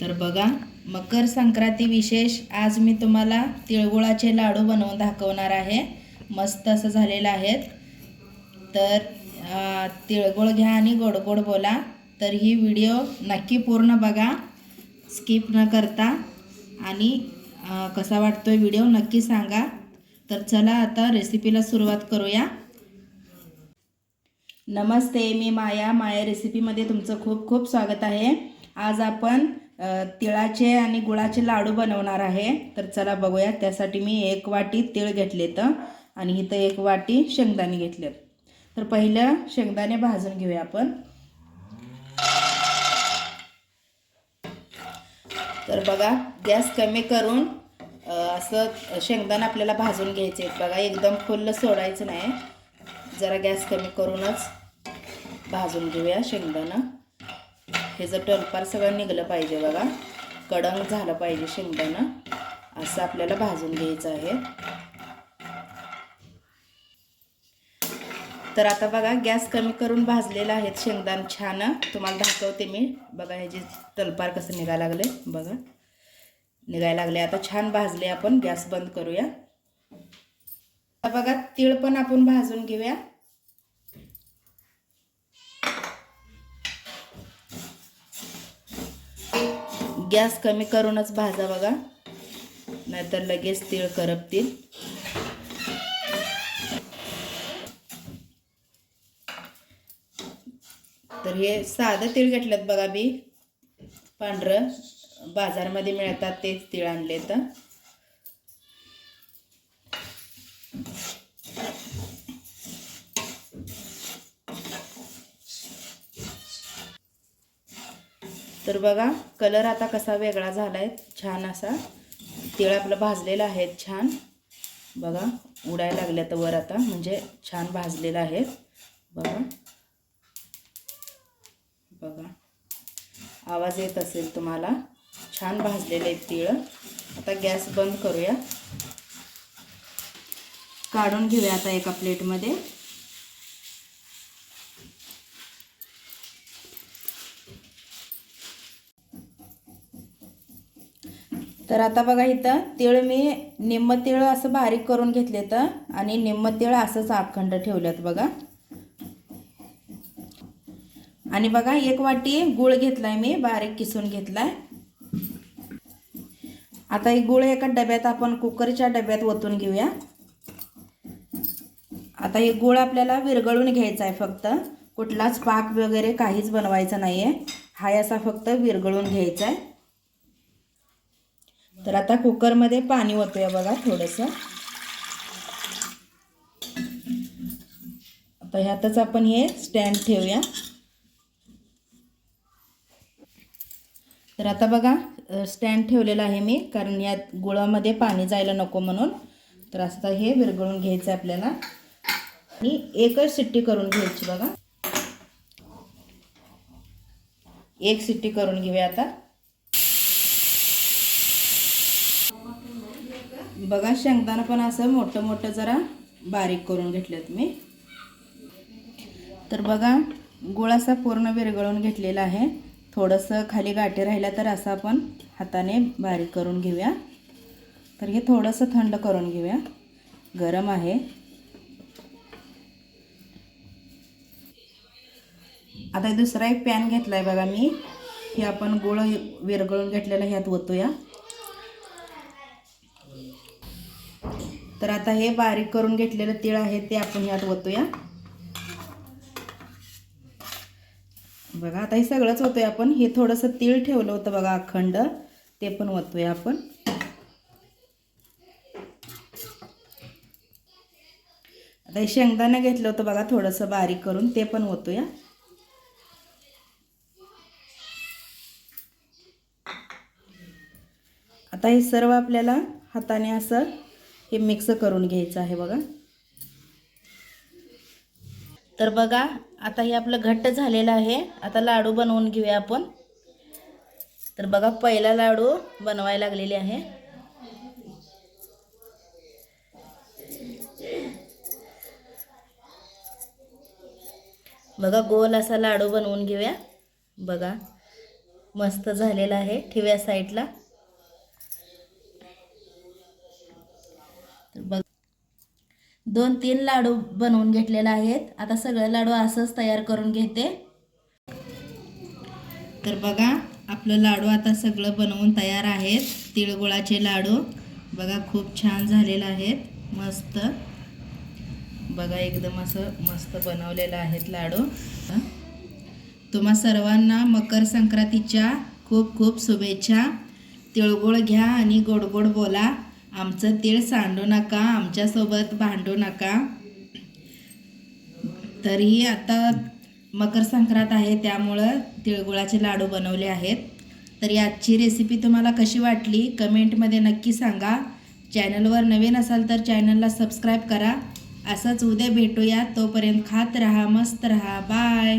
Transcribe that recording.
तर बघा मकर संक्रांती विशेष आज मी तुम्हाला तिळगुळाचे लाडू बनवून दाखवणार आहे. मस्त असं झालेलं आहेत. तर तिळगुळ घ्या आणि गोड गोड बोला. तर ही व्हिडिओ नक्की पूर्ण बघा. स्किप न करता. आणि कसा वाटतो आहे व्हिडिओ नक्की सांगा. तर चला आता रेसिपीला सुरुवात करूया. नमस्ते मी माया. माया रेसिपीमध्ये तुमचं खूप खूप स्वागत आहे. आज आपण तिळाचे आणि गुळाचे लाडू बनवणार आहे. तर चला बघूया त्यासाठी मी एक वाटी तिळ घेतलेत आणि इथं एक वाटी शेंगदाणे घेतलेत. तर पहिलं शेंगदाणे भाजून घेऊया आपण. तर बघा गॅस कमी करून असं शेंगदाणा आपल्याला भाजून घ्यायचे आहेत. बघा एकदम फुल्ल सोडायचं नाही. जरा गॅस कमी करूनच भाजून घेऊया शेंगदाणं. हे जर सगळं निघलं पाहिजे बघा. कडंग झालं पाहिजे शेंगदाणं असं आपल्याला भाजून घ्यायचं आहे. तर आता बघा गॅस कमी करून भाजलेलं आहेत शेंगदाण छान. तुम्हाला दाखवते मी. बघा ह्याची तलपार कसं निघायला लागले बघा. निघायला लागले. आता छान भाजले आपण. गॅस बंद करूया. आता बघा तीळ पण आपण भाजून घेऊया. गॅस कमी करूनच भाजा बघा. नाहीतर लगेच तीळ करपतील. तर हे साधं तीळ घेतलं बघा मी. पांढरं. बाजारमध्ये मिळतात तेच तीळ आणले तर तर बघा कलर आता कसा वेगळा झाला आहे छान असा. तिळ आपलं भाजलेलं आहे छान. बघा उडायला लागल्या तर वर आता. म्हणजे छान भाजलेलं आहे. बघा. बघा. आवाज येत असेल तुम्हाला. छान भाजलेले आहेत तिळ. आता गॅस बंद करूया. काढून घेऊया आता एका प्लेटमध्ये. तर आता बघा इथं तिळ मी निम्म तिळ असं बारीक करून घेतले तर आणि निम्म तिळ असंच अखंड ठेवलेत बघा. आणि बघा एक वाटी गुळ घेतलाय मी बारीक किसून घेतलाय. आता एक गुळ एका डब्यात आपण कुकरच्या डब्यात ओतून घेऊया. आता हे गुळ आपल्याला विरघळून घ्यायचा आहे फक्त. कुठलाच पाक वगैरे काहीच बनवायचा नाही आहे हा असा फक्त विरघळून घ्यायचा आहे तर आता कुकरमध्ये पाणी ओतूया बघा थोडंसं. आता ह्यातच आपण हे स्टँड ठेवूया. तर आता बघा स्टँड ठेवलेला आहे मी कारण यात गुळामध्ये पाणी जायला नको म्हणून. तर आता हे विरघळून घ्यायचं आहे आपल्याला. आणि एकच सिट्टी करून घ्यायची बघा. एक सिट्टी करून घेऊया आता. बघा शेंगदाणा पण असं मोठं मोठं जरा बारीक करून घेतलेत मी. तर बघा गुळ असा पूर्ण विरघळून घेतलेला आहे. थोडंसं खाली गाठी राहिला तर असं आपण हाताने बारीक करून घेऊया. तर हे थोडंसं थंड करून घेऊया. गरम आहे. आता दुसरा एक पॅन घेतला आहे बघा मी. हे आपण गुळ विरघळून घेतलेला ह्यात ओतूया. तर आता हे बारीक करून घेतलेलं तीळ आहे ते आपण यात ओतूया. बघा आता हे सगळंच होतोय आपण. हे थोडंसं तीळ ठेवलं होतं बघा अखंड. ते पण ओतूया आपण. आता हे शेंगदाणा घेतलं होतं बघा थोडंसं बारीक करून. ते पण ओतूया. आता हे सर्व आपल्याला हाताने असं हे मिक्स करून घ्यायचं आहे बघा. तर बघा आता हे आपलं घट्ट झालेलं आहे. आता लाडू बनवून घेऊया आपण. तर बघा पहिला लाडू बनवायला लागलेले आहे. बघा गोल असा लाडू बनवून घेऊया. बघा मस्त झालेला आहे. ठेव्या साईडला दोन तीन लाडू बनवून घेतलेले आहेत. आता सगळे लाडू असंच तयार करून घेते. तर बघा आपलं लाडू आता सगळं बनवून तयार आहेत. तिळगुळाचे लाडू. बघा खूप छान झालेलं आहेत. मस्त. बघा एकदम असं मस्त बनवलेलं आहेत लाडू. तुम्हा सर्वांना मकर संक्रांतीच्या खूप खूप शुभेच्छा. तिळगुळ घ्या आणि गोड गोड बोला. आमचं तीळ सांडू नका आमच्यासोबत भांडू नका. तरीही आता मकर संक्रांत आहे त्यामुळं तिळगुळाचे लाडू बनवले आहेत. तर आजची रेसिपी तुम्हाला कशी वाटली? कमेंटमध्ये नक्की सांगा. चॅनलवर नवीन असाल तर चॅनलला सबस्क्राईब करा. असंच उद्या भेटूया. तोपर्यंत खात रहा मस्त रहा. बाय